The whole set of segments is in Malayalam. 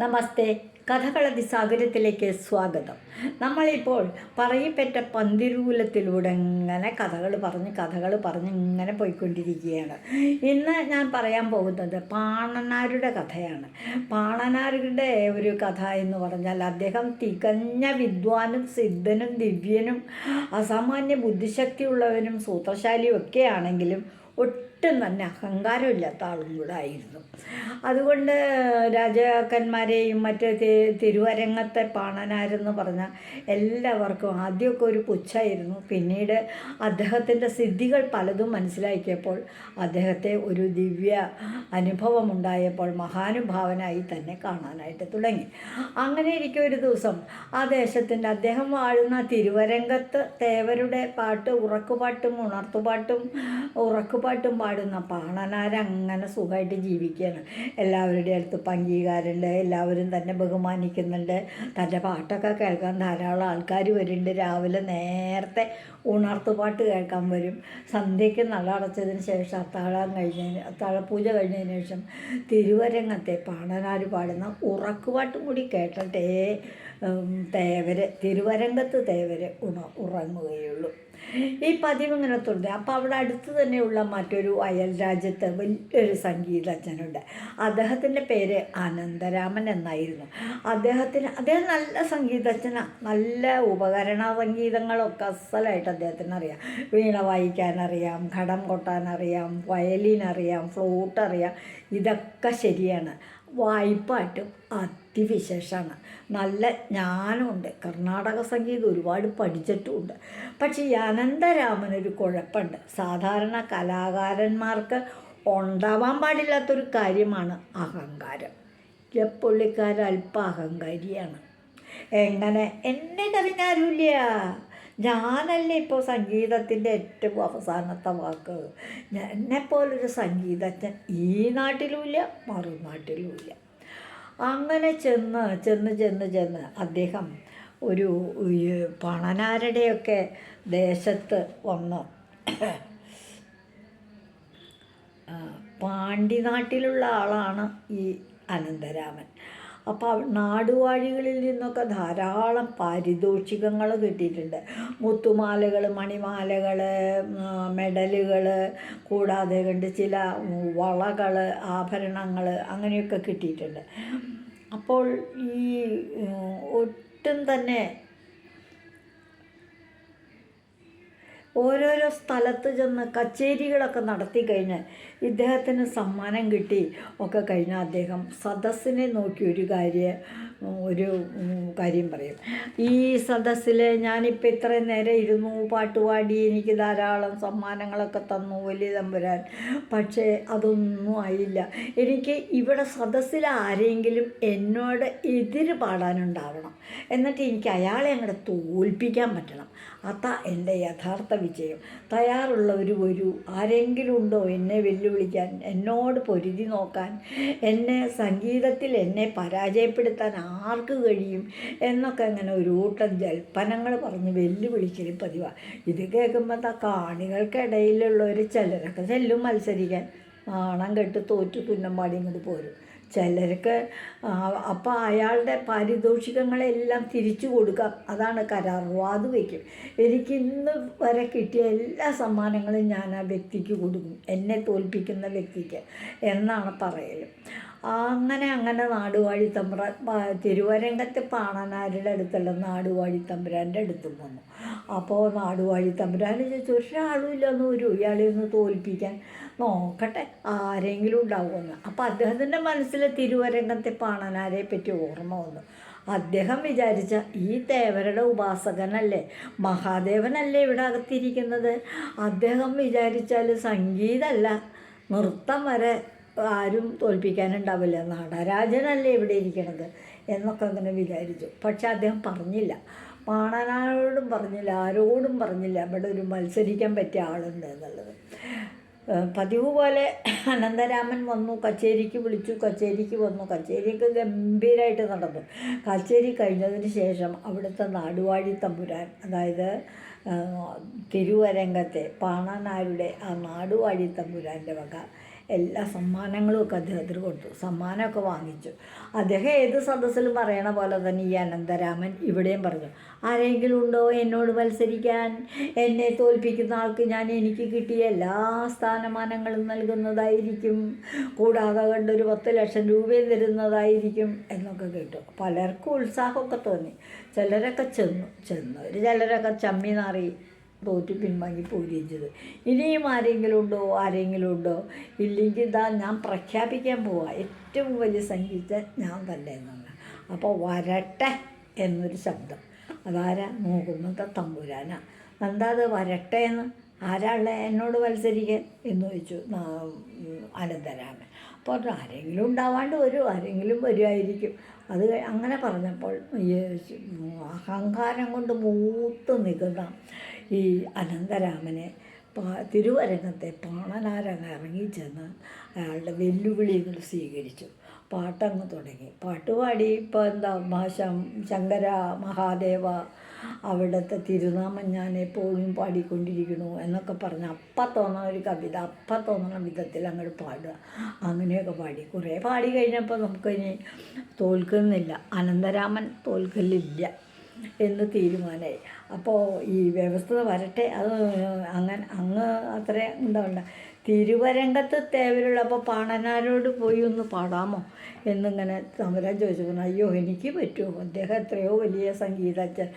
നമസ്തേ. കഥകളതി സാഗരത്തിലേക്ക് സ്വാഗതം. നമ്മളിപ്പോൾ പറയപ്പെട്ട പന്തിരൂലത്തിലൂടെ ഇങ്ങനെ കഥകൾ പറഞ്ഞ് കഥകൾ പറഞ്ഞ് ഇങ്ങനെ പോയിക്കൊണ്ടിരിക്കുകയാണ്. ഇന്ന് ഞാൻ പറയാൻ പോകുന്നത് പാണനാരുടെ കഥയാണ്. പാണനാരുടെ ഒരു കഥ എന്ന് പറഞ്ഞാൽ അദ്ദേഹം തികഞ്ഞ വിദ്വാനും സിദ്ധനും ദിവ്യനും അസാമാന്യ ബുദ്ധിശക്തിയുള്ളവനും സൂത്രശാലിയും ഒക്കെ ആണെങ്കിലും ഒട്ടും തന്നെ അഹങ്കാരമില്ലാത്ത ആളും കൂടെ ആയിരുന്നു. അതുകൊണ്ട് രാജാക്കന്മാരെയും മറ്റ് തിരുവരങ്ങത്തെ പാണനാരെന്ന് പറഞ്ഞാൽ എല്ലാവർക്കും ആദ്യമൊക്കെ ഒരു പുച്ഛായിരുന്നു. പിന്നീട് അദ്ദേഹത്തിന്റെ സിദ്ധികൾ പലതും മനസ്സിലാക്കിയപ്പോൾ അദ്ദേഹത്തെ ഒരു ദിവ്യ അനുഭവമുണ്ടായപ്പോൾ മഹാനുഭാവനായി തന്നെ കാണാനായിട്ട് തുടങ്ങി. അങ്ങനെ ഇരിക്കും ഒരു ദിവസം ആ ദേശത്തിന്റെ അദ്ദേഹം വാഴുന്ന തിരുവരങ്കത്ത് തേവരുടെ പാട്ട് ഉറക്കുപാട്ടും ഉണർത്തുപാട്ടും ഉറക്കുപാട്ടും പാടുന്ന പാണനാരങ്ങനെ സുഖമായിട്ട് ജീവിക്കുകയാണ്. എല്ലാവരുടെ അടുത്ത് അംഗീകാരമുണ്ട്. എല്ലാവരും തന്നെ ബഹുമാനിക്കുന്നുണ്ട്. തന്റെ പാട്ടൊക്കെ കേൾക്കാൻ ധാരാളം ആൾക്കാർ വരുന്നുണ്ട്. രാവിലെ നേരത്തെ ഉണർത്തുപാട്ട് കേൾക്കാൻ വരും. സന്ധ്യയ്ക്ക് നട അടച്ചതിന് ശേഷം അത്താഴം കഴിഞ്ഞതിന് അത്താഴപൂജ കഴിഞ്ഞതിന് ശേഷം തിരുവരങ്ങത്തെ പാണനാർ പാടുന്ന ഉറക്കുപാട്ടും കൂടി കേട്ടിട്ടേ തേവര് തിരുവരങ്കത്ത് തേവര് ഉണ ഉറങ്ങുകയുള്ളൂ. ഈ പതിവ് ഇങ്ങനെ തുടരുക അപ്പോൾ അവിടെ അടുത്ത് തന്നെയുള്ള മറ്റൊരു അയൽ രാജ്യത്ത് വലിയൊരു സംഗീതജ്ഞനുണ്ട് അദ്ദേഹത്തിന്റെ പേര് അനന്തരാമൻ എന്നായിരുന്നു. അദ്ദേഹത്തിന് അദ്ദേഹം നല്ല സംഗീതജ്ഞനാണ് നല്ല ഉപകരണ സംഗീതങ്ങളൊക്കെ അസലായിട്ട് അദ്ദേഹത്തിന് അറിയാം വീണ വായിക്കാനറിയാം ഘടം കൊട്ടാനറിയാം വയലിൻ അറിയാം ഫ്ലൂട്ട് അറിയാം ഇതൊക്കെ ശരിയാണ്. വായ്പാട്ടും അതിവിശേഷമാണ് നല്ല ജ്ഞാനമുണ്ട്. കർണാടക സംഗീതം ഒരുപാട് പഠിച്ചിട്ടുമുണ്ട്. പക്ഷേ ഈ അനന്തരാമനൊരു കുഴപ്പമുണ്ട്. സാധാരണ കലാകാരന്മാർക്ക് ഉണ്ടാവാൻ പാടില്ലാത്തൊരു കാര്യമാണ് അഹങ്കാരം. എപ്പുള്ളിക്കാരൽപ്പ അഹങ്കാരിയാണ്. എങ്ങനെ? എന്നെ കവിഞ്ഞാരുമില്ല ഞാനല്ലേ ഇപ്പോൾ സംഗീതത്തിന്റെ ഏറ്റവും അവസാനത്തെ വാക്ക്? എന്നെപ്പോലൊരു സംഗീതജ്ഞൻ ഈ നാട്ടിലുമില്ല മറുനാട്ടിലുമില്ല. അങ്ങനെ ചെന്ന് ചെന്ന് ചെന്ന് ചെന്ന് അദ്ദേഹം ഒരു പണനാരുടെയൊക്കെ ദേശത്ത് വന്ന് പാണ്ഡ്യനാട്ടിലുള്ള ആളാണ് ഈ അനന്തരാമൻ. അപ്പോൾ നാടുവാഴികളിൽ നിന്നൊക്കെ ധാരാളം പാരിതോഷികങ്ങൾ കിട്ടിയിട്ടുണ്ട്. മുത്തുമാലകൾ മണിമാലകൾ മെഡലുകൾ കൂടാതെ കണ്ട് ചില വളകൾ ആഭരണങ്ങൾ അങ്ങനെയൊക്കെ കിട്ടിയിട്ടുണ്ട്. അപ്പോൾ ഈ ഒട്ടും തന്നെ ഓരോരോ സ്ഥലത്ത് ചെന്ന് കച്ചേരികളൊക്കെ നടത്തി കഴിഞ്ഞ് ഇദ്ദേഹത്തിന് സമ്മാനം കിട്ടി ഒക്കെ കഴിഞ്ഞാൽ അദ്ദേഹം സദസ്സിനെ നോക്കി ഒരു കാര്യം ഒരു കാര്യം പറയും. ഈ സദസ്സിൽ ഞാനിപ്പോൾ ഇത്രയും നേരം ഇരുന്നു പാട്ടുപാടി എനിക്ക് ധാരാളം സമ്മാനങ്ങളൊക്കെ തന്നു വലിയ തമ്പുരാൻ. പക്ഷേ അതൊന്നും ആയില്ല. എനിക്ക് ഇവിടെ സദസ്സിൽ ആരെങ്കിലും എന്നോട് എതിര് പാടാനുണ്ടാവണം. എന്നിട്ട് എനിക്ക് അയാളെ അങ്ങോട്ട് തോൽപ്പിക്കാൻ പറ്റണം. അതാ എന്റെ യഥാർത്ഥ വിജയം. തയ്യാറുള്ളവർ വരൂ. ആരെങ്കിലും ഉണ്ടോ എന്നെ വെല്ലുവിളിക്കാൻ എന്നോട് പൊരുതി നോക്കാൻ എന്നെ സംഗീതത്തിൽ എന്നെ പരാജയപ്പെടുത്താൻ ആർക്ക് കഴിയും എന്നൊക്കെ അങ്ങനെ ഒരു കൂട്ടം ജൽപ്പനങ്ങൾ പറഞ്ഞ് വെല്ലുവിളിക്കലും പതിവാണ് ഇത് കേൾക്കുമ്പോൾ ആ കാണികൾക്കിടയിലുള്ളവർ ചിലരൊക്കെ ചെല്ലും മത്സരിക്കാൻ. നാണം കെട്ട് തോറ്റു തുന്നമ്പാടി ഇങ്ങോട്ട് പോരും. ചിലർക്ക് അപ്പോൾ അയാളുടെ പാരിതോഷികങ്ങളെല്ലാം തിരിച്ചു കൊടുക്കാം. അതാണ് കരാർ. വാത് വയ്ക്കും എനിക്കിന്ന് വരെ കിട്ടിയ എല്ലാ സമ്മാനങ്ങളും ഞാൻ ആ വ്യക്തിക്ക് കൊടുക്കും. എന്നെ തോൽപ്പിക്കുന്ന വ്യക്തിക്ക് എന്നാണ് പറയൽ. അങ്ങനെ അങ്ങനെ നാടുവാഴി തമ്പ്രാൻ പ- തിരുവരങ്കത്തെ പാണനാരുടെ അടുത്തുള്ള നാടുവാഴി തമ്പുരാന്റെ അടുത്തും വന്നു. അപ്പോൾ നാടുവാഴി തമ്പുരാനെ ചോദിച്ചു ഒരാളും ഇല്ലെന്ന് വരൂ ഇയാളെ ഒന്ന് തോൽപ്പിക്കാൻ. നോക്കട്ടെ ആരെങ്കിലും ഉണ്ടാവുമെന്ന്. അപ്പോൾ അദ്ദേഹത്തിന്റെ മനസ്സിൽ തിരുവരംഗത്തെ പാണനാരെ പറ്റി ഓർമ്മ വന്നു. അദ്ദേഹം വിചാരിച്ച ഈ ദേവരുടെ ഉപാസകനല്ലേ മഹാദേവനല്ലേ ഇവിടെ അകത്തിരിക്കുന്നത്? അദ്ദേഹം വിചാരിച്ചാൽ സംഗീതമല്ല നൃത്തം വരെ ആരും തോൽപ്പിക്കാനുണ്ടാവില്ല. നടരാജനല്ലേ ഇവിടെ ഇരിക്കണത് എന്നൊക്കെ അങ്ങനെ വിചാരിച്ചു. പക്ഷെ അദ്ദേഹം പറഞ്ഞില്ല. പാണനാരോടും പറഞ്ഞില്ല ആരോടും പറഞ്ഞില്ല ഇവിടെ ഒരു മത്സരിക്കാൻ പറ്റിയ ആളുണ്ട് എന്നുള്ളത്. പതിവ് പോലെ അനന്തരാമൻ വന്നു കച്ചേരിക്ക് വിളിച്ചു കച്ചേരിക്ക് വന്നു. കച്ചേരിക്ക് ഗംഭീരമായിട്ട് നടന്നു. കച്ചേരി കഴിഞ്ഞതിന് ശേഷം അവിടുത്തെ നാടുവാഴി തമ്പുരാൻ അതായത് തിരുവരംഗത്തെ പാണനാരുടെ ആ നാടുവാഴി തമ്പുരാന്റെ വക എല്ലാ സമ്മാനങ്ങളും ഒക്കെ അദ്ദേഹത്തിന് കൊടുത്തു. സമ്മാനമൊക്കെ വാങ്ങിച്ചു. അദ്ദേഹം ഏത് സദസ്സിലും പറയണ പോലെ തന്നെ ഈ അനന്തരാമൻ ഇവിടെയും പറഞ്ഞു ആരെങ്കിലും ഉണ്ടോ എന്നോട് മത്സരിക്കാൻ? എന്നെ തോൽപ്പിക്കുന്ന ആൾക്ക് ഞാൻ എനിക്ക് കിട്ടിയ എല്ലാ സ്ഥാനമാനങ്ങളും നൽകുന്നതായിരിക്കും. കൂടാതെ കണ്ടൊരു പത്ത് ലക്ഷം രൂപയും തരുന്നതായിരിക്കും എന്നൊക്കെ കേട്ടു. പലർക്കും ഉത്സാഹമൊക്കെ തോന്നി. ചിലരൊക്കെ ചെന്നു. ചെന്നു ചിലരൊക്കെ ചമ്മി നാറി. തോറ്റ് പിൻവാങ്ങി പോവുകയും ചെയ്തു. ഇനിയും ആരെങ്കിലും ഉണ്ടോ ആരെങ്കിലും ഉണ്ടോ ഇല്ലെങ്കിൽ ഇതാ ഞാൻ പ്രഖ്യാപിക്കാൻ പോവാ. ഏറ്റവും വലിയ സംഗീത ഞാൻ തന്നെ എന്നാണ്. അപ്പോൾ വരട്ടെ എന്നൊരു ശബ്ദം. അതാരാ? നോക്കുന്നത് തമ്പുരാനാ. എന്താ അത് വരട്ടെ എന്ന്? ആരാളെ എന്നോട് മത്സരിക്കാൻ? എന്ന് ചോദിച്ചു അനന്തരാമൻ. അപ്പോൾ ആരെങ്കിലും ഉണ്ടാവാണ്ട് വരും. ആരെങ്കിലും വരുമായിരിക്കും അത് അങ്ങനെ പറഞ്ഞപ്പോൾ അഹങ്കാരം കൊണ്ട് മൂത്ത് നിൽക്കുന്ന ഈ അനന്തരാമനെ തിരുവരംഗത്തെ പാണനാരങ്ങ് ഇറങ്ങിച്ചെന്ന് അയാളുടെ വെല്ലുവിളികൾ സ്വീകരിച്ചു. പാട്ടങ്ങ് തുടങ്ങി. പാട്ടുപാടി ഇപ്പോൾ എന്താ ഭാഷ ശങ്കര മഹാദേവ അവിടുത്തെ തിരുനാമം ഞാൻ എപ്പോഴും പാടിക്കൊണ്ടിരിക്കുന്നു എന്നൊക്കെ പറഞ്ഞ് അപ്പം തോന്നുന്ന ഒരു കവിത അപ്പം തോന്നുന്ന വിധത്തിൽ അങ്ങോട്ട് പാടുക. അങ്ങനെയൊക്കെ പാടി. കുറേ പാടി കഴിഞ്ഞപ്പോൾ നമുക്ക് ഇനി തോൽക്കുന്നില്ല. അനന്തരാമൻ തോൽക്കലില്ല എന്ന് തീരുമാനമായി അപ്പോൾ ഈ വ്യവസ്ഥ വരട്ടെ. അത് അങ്ങനെ അങ്ങ് അത്ര എന്താ തിരുവരംഗത്ത് തിരുവരങ്കത്ത് തേവരുള്ളപ്പോൾ പാണനാരോട് പോയി ഒന്ന് പാടാമോ എന്നിങ്ങനെ തമരാൻ ചോദിച്ചു അയ്യോ എനിക്ക് പറ്റുമോ അദ്ദേഹം എത്രയോ വലിയ സംഗീതജ്ഞൻ.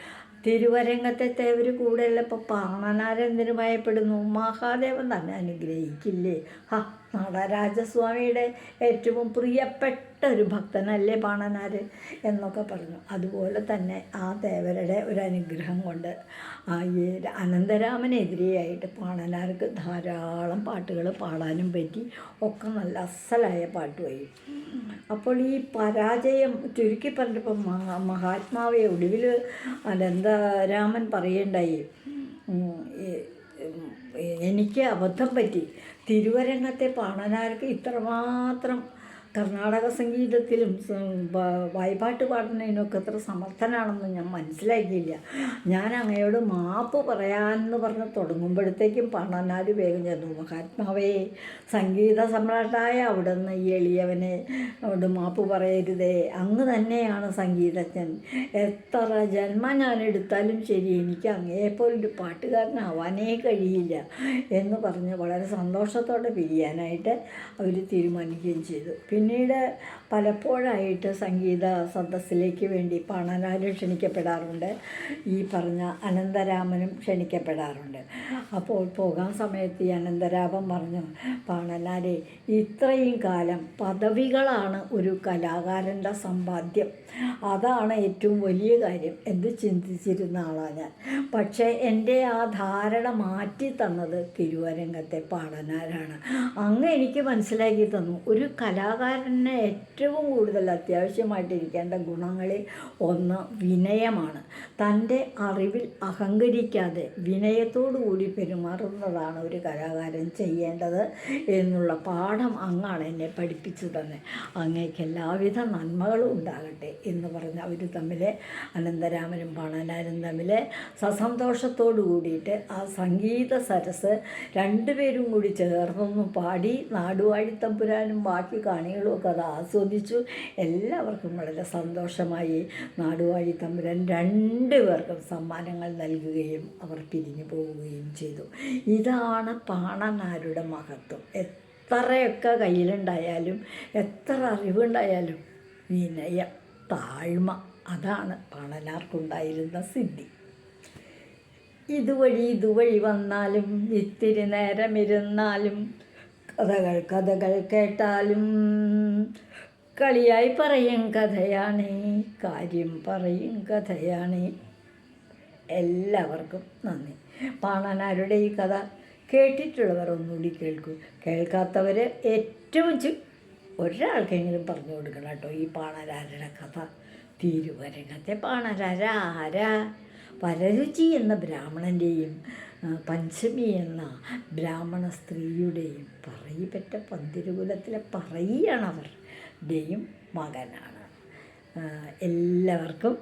തിരുവരങ്കത്തെ തേവർ കൂടെയുള്ളപ്പോൾ ഇപ്പോൾ പാണനാരെന്തിനു ഭയപ്പെടുന്നു? മഹാദേവൻ തന്നെ അനുഗ്രഹിക്കില്ലേ? ഹാ നടരാജസ്വാമിയുടെ ഏറ്റവും പ്രിയപ്പെട്ട ഒരു ഭക്തനല്ലേ പാണനാർ എന്നൊക്കെ പറഞ്ഞു. അതുപോലെ തന്നെ ആ ദേവരുടെ ഒരു അനുഗ്രഹം കൊണ്ട് ഈ അനന്തരാമനെതിരെയായിട്ട് പാണനാർക്ക് ധാരാളം പാട്ടുകൾ പാടാനും പറ്റി. ഒക്കെ നല്ല അസലായ പാട്ടുമായി അപ്പോൾ ഈ പരാജയം ചുരുക്കി പറഞ്ഞപ്പോൾ മഹാ മഹാത്മാവെ ഒടുവിൽ അനന്തരാമൻ പറയേണ്ടായി എനിക്ക് അബദ്ധം പറ്റി. തിരുവരങ്ങത്തെ പാണനാർക്ക് ഇത്രമാത്രം കർണാടക സംഗീതത്തിലും വായ്പാട്ട് പാടുന്നതിനൊക്കെ എത്ര സമർത്ഥനാണെന്ന് ഞാൻ മനസ്സിലാക്കിയില്ല ഞാൻ അങ്ങയോട് മാപ്പ് പറയാമെന്ന് പറഞ്ഞ് തുടങ്ങുമ്പോഴത്തേക്കും പണനാല് വേഗം ചെന്നു മഹാത്മാവേ സംഗീത സമ്രാട്ടായ അവിടുന്ന് ഈ എളിയവനെ അവിടെ മാപ്പ് പറയരുതേ. അങ്ങ് തന്നെയാണ് സംഗീതജ്ഞൻ. എത്ര ജന്മം ഞാൻ എടുത്താലും ശരി എനിക്ക് അങ്ങേപ്പോലൊരു പാട്ടുകാരനാവാനേ കഴിയില്ല എന്ന് പറഞ്ഞ് വളരെ സന്തോഷത്തോടെ പിരിയാനായിട്ട് അവർ തീരുമാനിക്കുകയും ചെയ്തു. പിന്നീട് പലപ്പോഴായിട്ട് സംഗീത സദസ്സിലേക്ക് വേണ്ടി പാണനാലും ക്ഷണിക്കപ്പെടാറുണ്ട്. ഈ പറഞ്ഞ അനന്തരാമനും ക്ഷണിക്കപ്പെടാറുണ്ട്. അപ്പോൾ പോകാൻ സമയത്ത് ഈ അനന്തരാമൻ പറഞ്ഞു പാണനാരെ ഇത്രയും കാലം പദവികളാണ് ഒരു കലാകാരന്റെ സമ്പാദ്യം. അതാണ് ഏറ്റവും വലിയ കാര്യം. എന്ന് ചിന്തിച്ചിരുന്ന ആളാണ് ഞാൻ. പക്ഷേ എന്റെ ആ ധാരണ മാറ്റി തന്നത് തിരുവരംഗത്തെ പാണനാരാണ്. അങ്ങ് എനിക്ക് മനസ്സിലാക്കി തന്നു ഒരു കലാകാരന് ഏറ്റവും കൂടുതൽ അത്യാവശ്യമായിട്ടിരിക്കേണ്ട ഗുണങ്ങളിൽ ഒന്ന് വിനയമാണ്. തന്റെ അറിവിൽ അഹങ്കരിക്കാതെ കൂടി പെരുമാറുന്നതാണ് ഒരു കലാകാരൻ ചെയ്യേണ്ടത് എന്നുള്ള പാഠം അങ്ങാണ് എന്നെ പഠിപ്പിച്ചു തന്നെ. അങ്ങേക്ക് എല്ലാവിധ നന്മകളും ഉണ്ടാകട്ടെ എന്ന് പറഞ്ഞ് അവർ തമ്മിൽ അനന്തരാമനും പണനാരും തമ്മിൽ സസന്തോഷത്തോടു കൂടിയിട്ട് ആ സംഗീത സരസ് രണ്ടുപേരും കൂടി ചേർന്നൊന്ന് പാടി നാടുവാഴിത്തമ്പുരാനും ബാക്കി ഒക്കെ അത് ആസ്വദിച്ചു. എല്ലാവർക്കും വളരെ സന്തോഷമായി. നാടുവാഴി തമ്പുരാൻ രണ്ടുപേർക്കും സമ്മാനങ്ങൾ നൽകുകയും അവർ പിരിഞ്ഞു പോവുകയും ചെയ്തു. ഇതാണ് പാണനാരുടെ മഹത്വം. എത്രയൊക്കെ കയ്യിലുണ്ടായാലും എത്ര അറിവുണ്ടായാലും വിനയം താഴ്മ. അതാണ് പാണനാർക്കുണ്ടായിരുന്ന സിദ്ധി. ഇതുവഴി ഇതുവഴി വന്നാലും ഇത്തിരി നേരം ഇരുന്നാലും കഥകൾ കഥകൾ കേട്ടാലും കളിയായി പറയും കഥയാണ് കാര്യം പറയും കഥയാണ്. എല്ലാവർക്കും നന്ദി. പാണനാരുടെ ഈ കഥ കേട്ടിട്ടുള്ളവർ ഒന്നുകൂടി കേൾക്കൂ. കേൾക്കാത്തവർ ഏറ്റവും ഒരാൾക്കെങ്കിലും പറഞ്ഞു കൊടുക്കണം കേട്ടോ ഈ പാണരാരുടെ കഥ. തിരുവരങ്ങത്തെ പാണരാര ആരാ പരരുചി എന്ന ബ്രാഹ്മണന്റെയും പഞ്ചമി എന്ന ബ്രാഹ്മണ സ്ത്രീയുടെയും പറയിപ്പറ്റ പന്തിരുകുലത്തിലെ പറയുകയാണവർ ടെയും മകനാണ്. എല്ലാവർക്കും